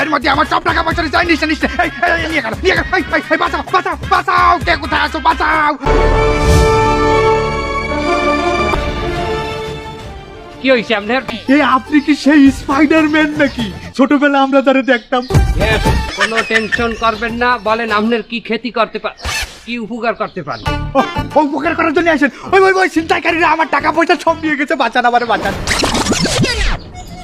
এর মধ্যে আমার সব টাকা পয়সা চাই নিচ্ছে নিচ্ছে এই, এই, এই, নিয়ে গেল নিয়ে গেল এই, এই, এই, বাঁচাও বাঁচাও বাঁচাও কে কোথায় আছো বাঁচাও কি হয়েছে আপনার এই আপনি কি সেই স্পাইডারম্যান নাকি ছোটবেলা আমরা তারে দেখতাম কোনো টেনশন করবেন না বলেন আপনার কি ক্ষতি করতে পার কি উপকার করতে পারেন উপকার করার জন্য আসেন ওই ওই ওই চিন্তাকারীরা আমার টাকা পয়সা সব নিয়ে গেছে বাঁচান আমার বাঁচান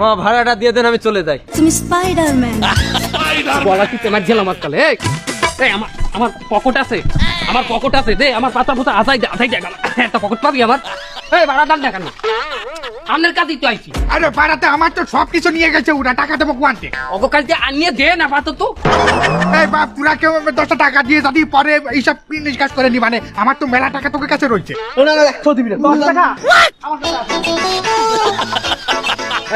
মা ভাড়াটা দিয়ে দেন আমি চলে যাই। তুমি স্পাইডারম্যান বলা কি তোমার গেলাম আজকাল এই এই আমার আমার পকেট আছে। আমার পকেট আছে দে আমার পাতা পোতা আজাই দে আজাই দে হ্যাঁ, একটা পকেট পাবি আমার। এই ভাড়া দান দেখান আমার কাছেই তো আইছি। আরে ভাড়াতে আমার তো সব কিছু নিয়ে গেছে ওরা টাকা দেবো কোয়ান্টে ওকে কাল আনিয়ে দে না পাত তো এই বাপ তোরা কেউ দশটা টাকা দিয়ে যদি পরে এইসব কাজ করে নি মানে আমার তো মেলা টাকা তোকে কাছে রয়েছে। না না একশো দিবি না দশ টাকা। আমার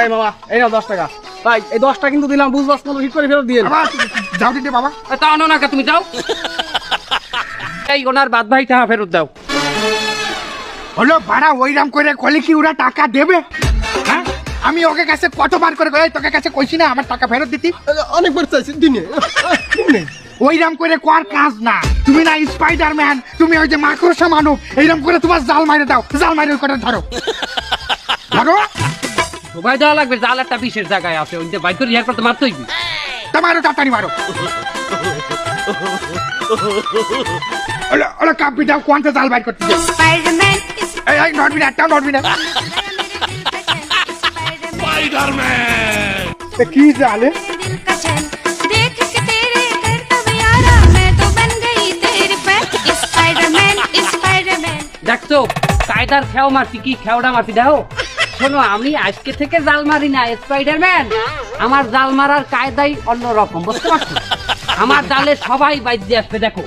এই মামা এই নাও দশ টাকা। ভাই এই দশটা কিন্তু দিলাম বুঝবাস না ঠিক করে ফেরত দিয়ে বাবা যাও দিতে বাবা। এ, তা আনো না তুমি যাও। এই ওনার বাদ ভাই টাকা ফেরত দাও। হলো ভাড়া ওইরাম করে কলে কি ওরা টাকা দেবে? হ্যাঁ? আমি ওকে কাছে কতবার করে কই তোকে কাছে কইছি না আমার টাকা ফেরত দিতি। অনেকবার চাইছি দিনে। ওইরাম করে কর কাজ না। তুমি না স্পাইডারম্যান তুমি ওই যে মাকড়সা মানব এইরকম করে তোমার জাল মারে দাও। জাল মারে ওই করে ধরো। ধরো। ডুবাই দেওয়া লাগবে জাল একটা বিশেষ জায়গায় আছে ওই বাইক করে ইয়ার করতে মারতেই তোমারও তাড়াতাড়ি মারো ওলা কাপি দাও কোনটা জাল বাইর করতে এই এই নটবি না একটা নটবি না। স্পাইডারম্যান কি জালে দেখছ কায়দার খেও মারছি কি খেওটা মারছি দেখো। শোনো আমি আজকে থেকে জাল মারি না স্পাইডারম্যান আমার জাল মারার কায়দাই অন্যরকম, বুঝতে পারছ আমার জালে সবাই বাইদ্যে দিয়ে আসবে, দেখো।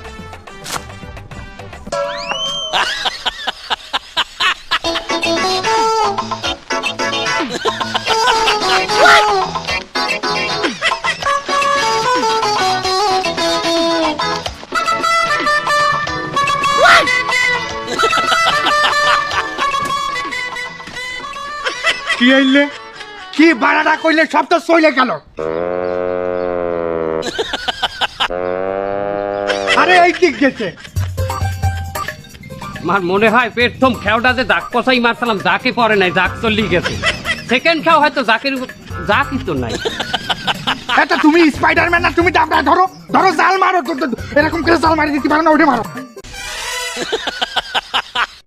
কি আইলে কি বাড়াটা কইলে সব তো সইলে গেল। আরে এই কি গেছে? আমার মনে হয় প্রথম খেওটাতে দাগ পচাই মারছিলাম যাকে পরে নাই দাগ চল্লি গেছে। সেকেন্ড খেও হয়তো জাকের যা কিন্তু নাই। এটা তুমি স্পাইডারম্যান না তুমি ডাবরা ধরো। ধরো জাল মারো তো- তো- এরকম করে জাল মারি দিতে পারো না ওঠে মারো।